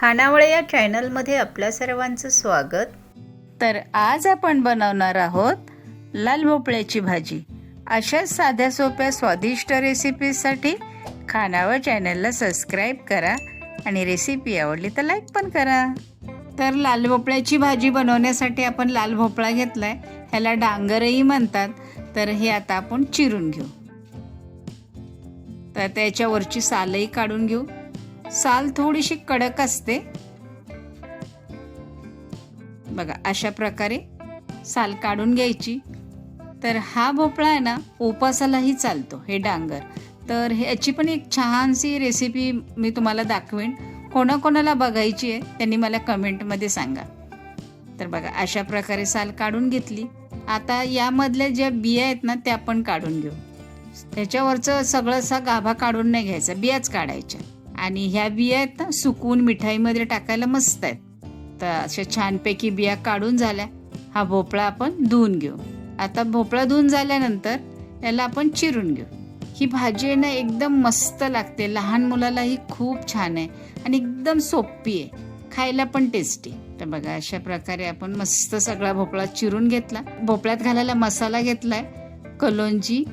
खानावळे या चॅनलमध्ये आपल्या सर्वांचं स्वागत. तर आज आपण बनवणार आहोत लाल भोपळ्याची भाजी. अशाच साध्या सोप्या स्वादिष्ट रेसिपीसाठी खानावळ चॅनलला सबस्क्राईब करा आणि रेसिपी आवडली तर लाईक पण करा. तर लाल भोपळ्याची भाजी बनवण्यासाठी आपण लाल भोपळा घेतलाय. ह्याला डांगरही म्हणतात. तर हे आता आपण चिरून घेऊ. तर त्याच्यावरची सालही काढून घेऊ. साल थोडीशी कडक असते. बघा अशा प्रकारे साल काढून घ्यायची. तर हा भोपळा आहे ना उपासालाही चालतो हे डांगर. तर ह्याची पण एक छानशी रेसिपी मी तुम्हाला दाखवेन. कोणाकोणाला बघायची आहे त्यांनी मला कमेंटमध्ये सांगा. तर बघा अशा प्रकारे साल काढून घेतली. आता यामधल्या ज्या बिया आहेत ना त्या पण काढून घेऊ. त्याच्यावरचं सगळं असा गाभा काढून नाही घ्यायचा बियाच काढायच्या. आणि ह्या बिया आहेत ना सुकून मिठाईमध्ये टाकायला मस्त आहेत. तर अशा छानपैकी बिया काढून झाल्या. हा भोपळा आपण धुवून घेऊ. आता भोपळा धुवून झाल्यानंतर याला आपण चिरून घेऊ. ही भाजी ना एकदम मस्त लागते. लहान मुलालाही खूप छान आहे आणि एकदम सोपी आहे. खायला पण टेस्टी. तर बघा अशा प्रकारे आपण मस्त सगळा भोपळा चिरून घेतला. भोपळ्यात घालायला मसाला घेतलाय. कलोंजी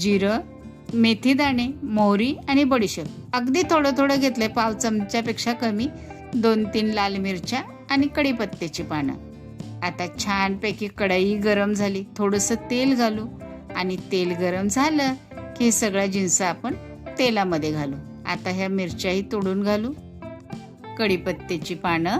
जिरं मेथी दाणे मोहरी आणि बडीशेप. अगदी थोडं थोडं घेतले पाव चमच्यापेक्षा कमी दोन तीन लाल मिरच्या आणि कढीपत्त्याची पानं. आता छानपैकी कढई गरम झाली थोडंसं तेल घालू. आणि तेल गरम झालं की हे सगळ्या जिन्स आपण तेलामध्ये घालू. आता ह्या मिरच्याही तोडून घालू. कढीपत्त्याची पानं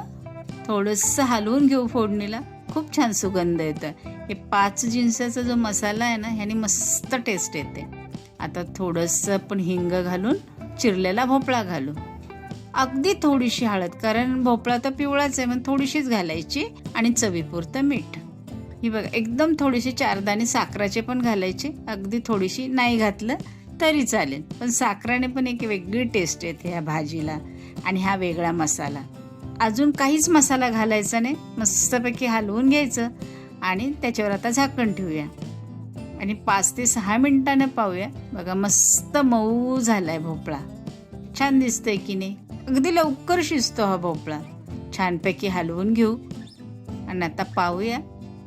थोडंसं हलवून घेऊ फोडणीला. खूप छान सुगंध येतं. हे पाच जिन्साचा जो मसाला आहे ना ह्याने मस्त टेस्ट येते. आता थोडंसं पण हिंग घालून चिरलेला भोपळा घालू अगदी थोडीशी हळद कारण भोपळा तर पिवळाच आहे मग थोडीशीच घालायची आणि चवीपुरतं मीठ. ही बघा एकदम थोडीशी चारदाणे साखराचे पण घालायचे. अगदी थोडीशी नाही घातलं तरी चालेल पण साखराने पण एक वेगळी टेस्ट येते ह्या भाजीला आणि हा वेगळा मसाला. अजून काहीच मसाला घालायचा नाही मस्तपैकी हलवून घ्यायचं आणि त्याच्यावर आता झाकण ठेवूया. आणि पाच ते सहा मिनिटानं पाहूया. बघा मस्त मऊ झालाय भोपळा. छान दिसतंय की नाही? अगदी लवकर शिजतो हा भोपळा. छानपैकी हलवून घेऊ. आणि आता पाहूया.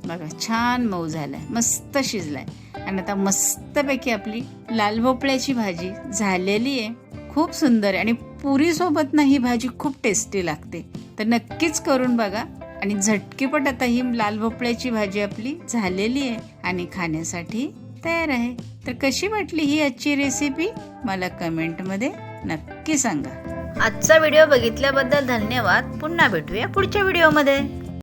बघा छान मऊ झालाय. मस्त शिजलाय. आणि आता मस्तपैकी आपली लाल भोपळ्याची भाजी झालेली आहे. खूप सुंदर आहे. आणि पुरीसोबत ना ही भाजी खूप टेस्टी लागते. तर नक्कीच करून बघा. आणि झटकीपट आता ही लाल भोपळ्याची भाजी आपली झालेली आहे आणि खाण्यासाठी तयार आहे. तर कशी वाटली ही आजची रेसिपी मला कमेंटमध्ये नक्की सांगा. आजचा व्हिडिओ बघितल्याबद्दल धन्यवाद. पुन्हा भेटूया पुढच्या व्हिडिओमध्ये